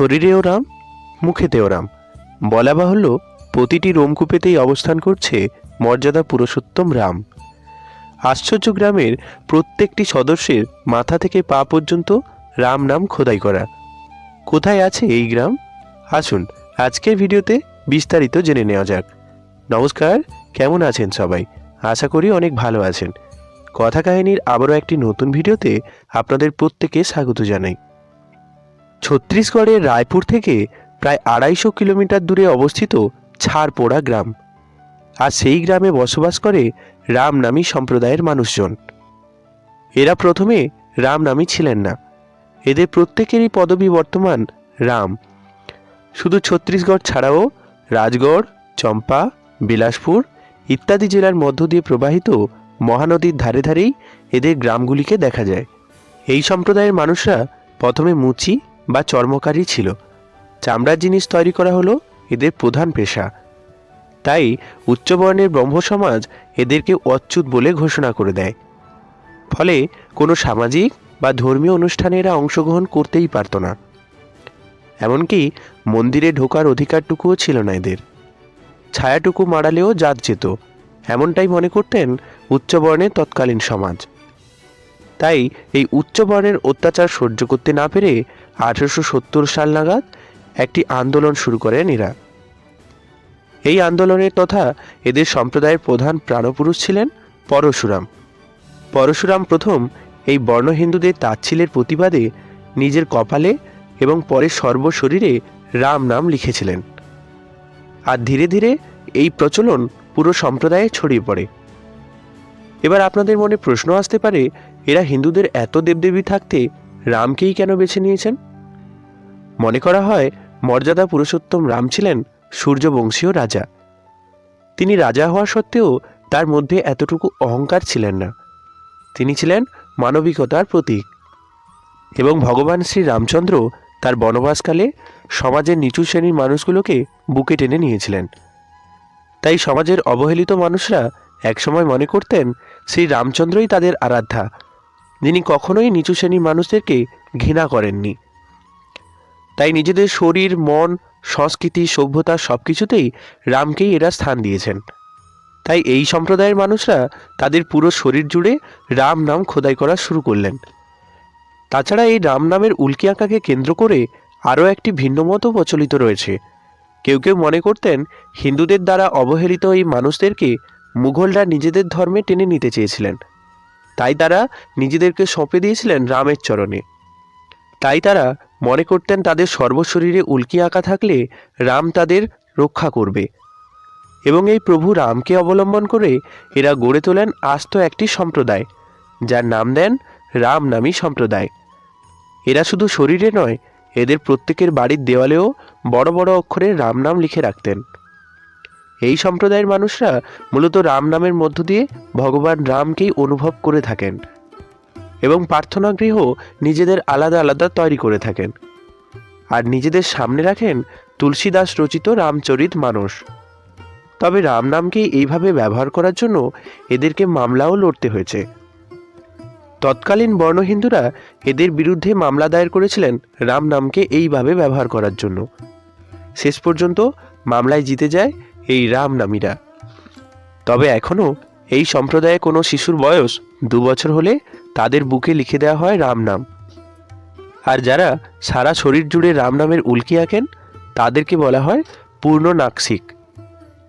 শরীরেও রাম, মুখেতেও রাম। বলা বাহুল্য, প্রতিটি রোমকূপেতেই অবস্থান করছে মর্যাদা পুরুষোত্তম রাম। আশ্চর্য গ্রামের প্রত্যেকটি সদস্যের মাথা থেকে পা পর্যন্ত রাম নাম খোদাই করা। কোথায় আছে এই গ্রাম? আসুন, আজকের ভিডিওতে বিস্তারিত জেনে নেওয়া যাক। নমস্কার, কেমন আছেন সবাই? আশা করি অনেক ভালো আছেন। কথা কাহিনীর আবারও একটি নতুন ভিডিওতে আপনাদের প্রত্যেকে স্বাগত জানাই। ছত্তিশগড়ের রায়পুর থেকে প্রায় আড়াইশো কিলোমিটার দূরে অবস্থিত ছাড়পোড়া গ্রাম। আর সেই গ্রামে বসবাস করে রাম নামী সম্প্রদায়ের মানুষজন। এরা প্রথমে রাম নামী ছিলেন না। এদের প্রত্যেকেরই পদবি বর্তমান রাম। শুধু ছত্তিশগড় ছাড়াও রাজগড়, চম্পা, বিলাসপুর ইত্যাদি জেলার মধ্য দিয়ে প্রবাহিত মহানদীর ধারে ধারেই এদের গ্রামগুলিকে দেখা যায়। এই সম্প্রদায়ের মানুষরা প্রথমে মুচি বা চর্মকারী ছিল। চামড়ার জিনিস তৈরি করা হলো এদের প্রধান পেশা। তাই উচ্চবর্ণের ব্রহ্ম সমাজ এদেরকে অচ্যুত বলে ঘোষণা করে দেয়। ফলে কোনো সামাজিক বা ধর্মীয় অনুষ্ঠানে এরা অংশগ্রহণ করতেই পারত না। এমনকি মন্দিরে ঢোকার অধিকারটুকুও ছিল না এদের। ছায়াটুকু মারালেও জাত যেত। এমনটাই মনে করতেন উচ্চবর্ণের তৎকালীন সমাজ। তাই এই উচ্চবর্ণের অত্যাচার সহ্য করতে না পেরে আঠারোশো সত্তর সাল নাগাদ একটি আন্দোলন শুরু করেন এরা। এই আন্দোলনের তথা এদের সম্প্রদায়ের প্রধান প্রাণপুরুষ ছিলেন পরশুরাম। পরশুরাম প্রথম এই বর্ণ হিন্দুদের তাচ্ছিলের প্রতিবাদে নিজের কপালে এবং পরে সর্বশরীরে রাম নাম লিখেছিলেন। আর ধীরে ধীরে এই প্রচলন পুরো সম্প্রদায়ে ছড়িয়ে পড়ে। এবার আপনাদের মনে প্রশ্ন আসতে পারে, এরা হিন্দুদের এত দেবদেবী থাকতে রামকেই কেন বেছে নিয়েছেন? মনে করা হয় মর্যাদা পুরুষোত্তম রাম ছিলেন সূর্যবংশীয় রাজা। তিনি রাজা হওয়া সত্ত্বেও তার মধ্যে এতটুকু অহংকার ছিলেন না। তিনি ছিলেন মানবিকতার প্রতীক এবং ভগবান শ্রী রামচন্দ্র তার বনবাসকালে সমাজের নিচু শ্রেণির মানুষগুলোকে বুকে টেনে নিয়েছিলেন। তাই সমাজের অবহেলিত মানুষরা একসময় মনে করতেন শ্রী রামচন্দ্রই তাদের আরাধ্যা, যিনি কখনোই নিচু শ্রেণির মানুষদেরকে ঘৃণা করেননি। তাই নিজেদের শরীর, মন, সংস্কৃতি, সভ্যতা সব কিছুতেই রামকেই এরা স্থান দিয়েছেন। তাই এই সম্প্রদায়ের মানুষরা তাদের পুরো শরীর জুড়ে রাম নাম খোদাই করা শুরু করলেন। তাছাড়া এই রাম নামের উল্কি আঁকাকে কেন্দ্র করে আরও একটি ভিন্ন মতও প্রচলিত রয়েছে। কেউ কেউ মনে করতেন হিন্দুদের দ্বারা অবহেলিত এই মানুষদেরকে মুঘলরা নিজেদের ধর্মে টেনে নিতে চেয়েছিলেন। তাই তারা নিজেদেরকে সঁপে দিয়েছিলেন রামের চরণে। তাই তারা মনে করতেন তাদের সর্বশরীরে উল্কি আঁকা থাকলে রাম তাদের রক্ষা করবে। এবং এই প্রভু রামকে অবলম্বন করে এরা গড়ে তোলেন আস্ত একটি সম্প্রদায়, যার নাম দেন রাম নামী সম্প্রদায়। এরা শুধু শরীরে নয়, এদের প্রত্যেকের বাড়ির দেওয়ালেও বড় বড় অক্ষরে রাম নাম লিখে রাখতেন। এই সম্প্রদায়ের মানুষরা মূলত রাম নামের মধ্য দিয়ে ভগবান রামকেই অনুভব করে থাকেন। এবং প্রার্থনা গৃহ নিজেদের আলাদা আলাদা তৈরি করে থাকেন। আর নিজেদের সামনে রাখেন তুলসীদাস রচিত রামচরিত মানুষ তবে রাম নামকে এইভাবে ব্যবহার করার জন্য এদেরকে মামলাও লড়তে হয়েছে। তৎকালীন বর্ণ হিন্দুরা এদের বিরুদ্ধে মামলা দায়ের করেছিলেন রাম নামকে এইভাবে ব্যবহার করার জন্য। শেষ পর্যন্ত মামলায় জিতে যায় এই রাম নামীরা। তবে এখনও এই সম্প্রদায়ে কোনো শিশুর বয়স দু বছর হলে তাদের বুকে লিখে দেওয়া হয় রাম নাম। আর যারা সারা শরীর জুড়ে রাম নামের উল্কি আঁকেন, তাদেরকে বলা হয় পূর্ণ নাকসিক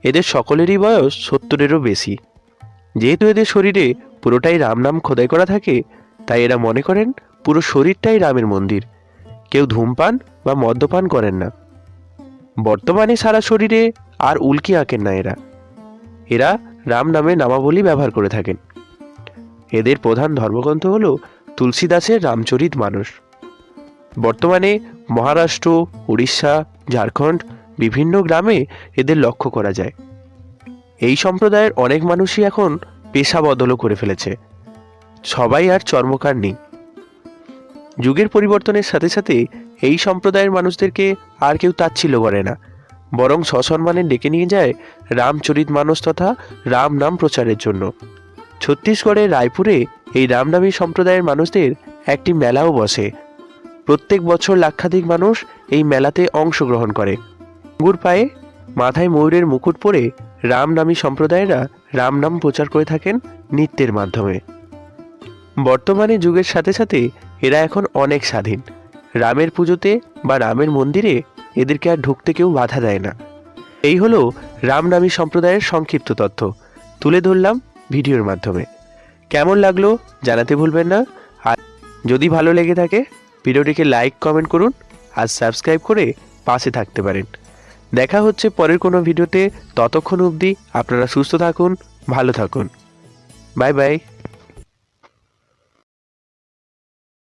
এদের সকলেরই বয়স সত্তরেরও বেশি। যেহেতু এদের শরীরে পুরোটাই রাম নাম খোদাই করা থাকে, তাই এরা মনে করেন পুরো শরীরটাই রামের মন্দির। কেউ ধূমপান বা মদ্যপান করেন না। বর্তমানে সারা শরীরে আর উল্কি আঁকেন না এরা। এরা রাম নামে নামাবলী ব্যবহার করে থাকেন। এদের প্রধান ধর্মগ্রন্থ হল তুলসীদাসের রামচরিত মানুষ বর্তমানে মহারাষ্ট্র, উড়িষ্যা, ঝাড়খণ্ড বিভিন্ন গ্রামে এদের লক্ষ্য করা যায়। এই সম্প্রদায়ের অনেক মানুষই এখন পেশা বদলও করে ফেলেছে। সবাই আর চর্মকার নেই। যুগের পরিবর্তনের সাথে সাথে এই সম্প্রদায়ের মানুষদেরকে আর কেউ তাচ্ছিল্য করে না। বরং সসম্মানে ডেকে নিয়ে যায় রামচরিত মানুষ তথা রাম নাম প্রচারের জন্য। ছত্তিশগড়ের রায়পুরে এই রামনামী সম্প্রদায়ের মানুষদের একটি মেলাও বসে। প্রত্যেক বছর লাক্ষাধিক মানুষ এই মেলাতে অংশগ্রহণ করে। গুড় পায়ে মাথায় ময়ূরের মুকুট পরে রাম নামী সম্প্রদায়েরা রামনাম প্রচার করে থাকেন নৃত্যের মাধ্যমে। বর্তমানে যুগের সাথে সাথে এরা এখন অনেক স্বাধীন। রামের পুজোতে বা রামের মন্দিরে এদেরকে আর ঢুকতে কেউ বাধা দেয় না। এই হলো রামনামী সম্প্রদায়ের সংক্ষিপ্ত তথ্য। তুলে ধরলাম ভিডিওর মাধ্যমে। কেমন লাগল জানাতে ভুলবেন না। আর যদি ভালো লেগে থাকে, ভিডিওটিকে লাইক, কমেন্ট করুন আর সাবস্ক্রাইব করে পাশে থাকতে পারেন। দেখা হচ্ছে পরের কোনো ভিডিওতে। ততক্ষণ অবধি আপনারা সুস্থ থাকুন, ভালো থাকুন। Bye bye.